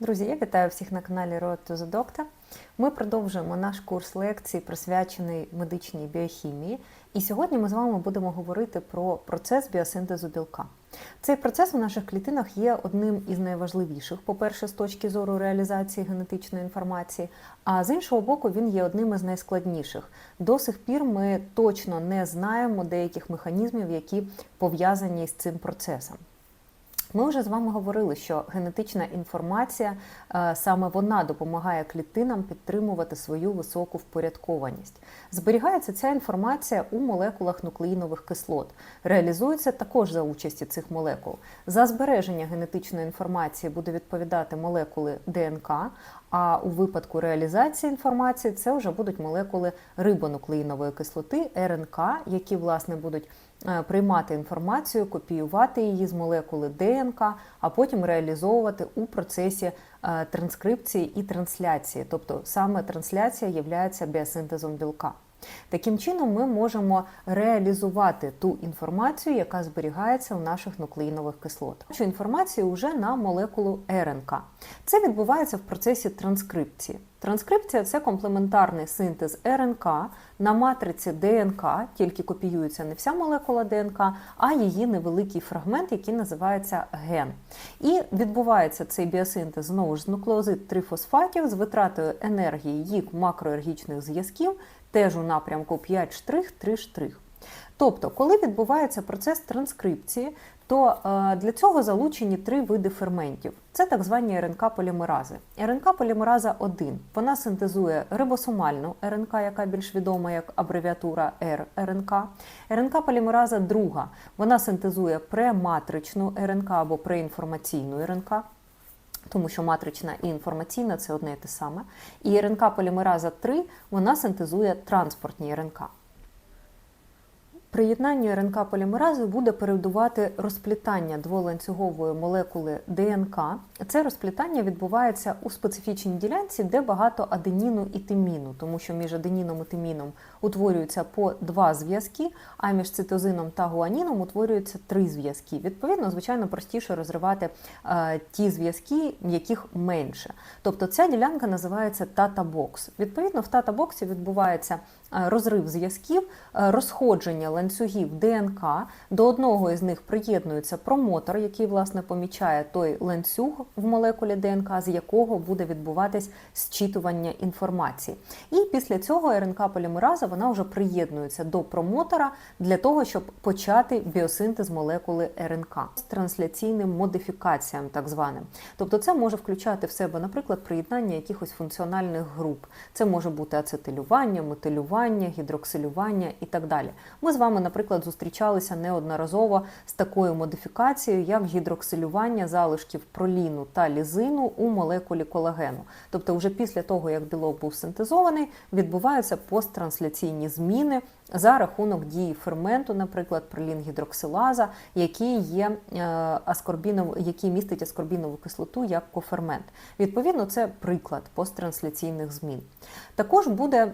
Друзі, я вітаю всіх на каналі Road to the Doctor. Ми продовжуємо наш курс лекцій, присвячений медичній біохімії. І сьогодні ми з вами будемо говорити про процес біосинтезу білка. Цей процес у наших клітинах є одним із найважливіших, по-перше, з точки зору реалізації генетичної інформації, а з іншого боку, він є одним із найскладніших. До сих пір ми точно не знаємо деяких механізмів, які пов'язані з цим процесом. Ми вже з вами говорили, що генетична інформація е, саме вона допомагає клітинам підтримувати свою високу впорядкованість. Зберігається ця інформація у молекулах нуклеїнових кислот, реалізується також за участі цих молекул. За збереження генетичної інформації буде відповідати молекули ДНК. А у випадку реалізації інформації це вже будуть молекули рибонуклеїнової кислоти РНК, які власне будуть приймати інформацію, копіювати її з молекули ДНК, а потім реалізовувати у процесі е, транскрипції і трансляції. Тобто саме трансляція є біосинтезом білка. Таким чином, ми можемо реалізувати ту інформацію, яка зберігається у наших нуклеїнових кислотах. Цю інформацію вже на молекулу РНК. Це відбувається в процесі транскрипції. Транскрипція це комплементарний синтез РНК на матриці ДНК, тільки копіюється не вся молекула ДНК, а її невеликий фрагмент, який називається ген. І відбувається цей біосинтез знову ж з нуклеозид трифосфатів з витратою енергії їх макроергічних зв'язків теж напрямку 5 штрих, 3 штрих. Тобто, коли відбувається процес транскрипції, то е, для цього залучені три види ферментів. Це так звані РНК-полімерази. РНК-полімераза 1 вона синтезує рибосомальну РНК, яка більш відома як абревіатура РРНК. РНК-полімераза 2 вона синтезує прематричну РНК або преінформаційну РНК. Тому що матрична і інформаційна це одне і те саме. І РНК полімераза 3 вона синтезує транспортні РНК. Приєднанню РНК полімерази буде передувати розплітання дволанцюгової молекули ДНК. Це розплітання відбувається у специфічній ділянці, де багато аденіну і тиміну, тому що між аденіном і тиміном утворюються по два зв'язки, а між цитозином та гуаніном утворюються три зв'язки. Відповідно, звичайно, простіше розривати е, ті зв'язки, яких менше. Тобто ця ділянка називається тата-бокс. Відповідно, в тата-боксі відбувається е, розрив зв'язків, е, розходження ланцюгів ДНК. До одного із них приєднується промотор, який власне помічає той ланцюг в молекулі ДНК, з якого буде відбуватись зчитування інформації. І після цього РНК полімераза вона вже приєднується до промотора для того, щоб почати біосинтез молекули РНК з трансляційним модифікаціям, так званим. Тобто, це може включати в себе, наприклад, приєднання якихось функціональних груп. Це може бути ацетилювання, метилювання, гідроксилювання і так далі. Ми з вами, наприклад, зустрічалися неодноразово з такою модифікацією, як гідроксилювання залишків проліну та лізину у молекулі колагену. Тобто, вже після того, як білок був синтезований, відбуваються посттрансляційні зміни за рахунок дії ферменту, наприклад, пролінгідроксилаза, який є е, аскорбінов, який містить аскорбінову кислоту як кофермент. Відповідно, це приклад посттрансляційних змін. Також буде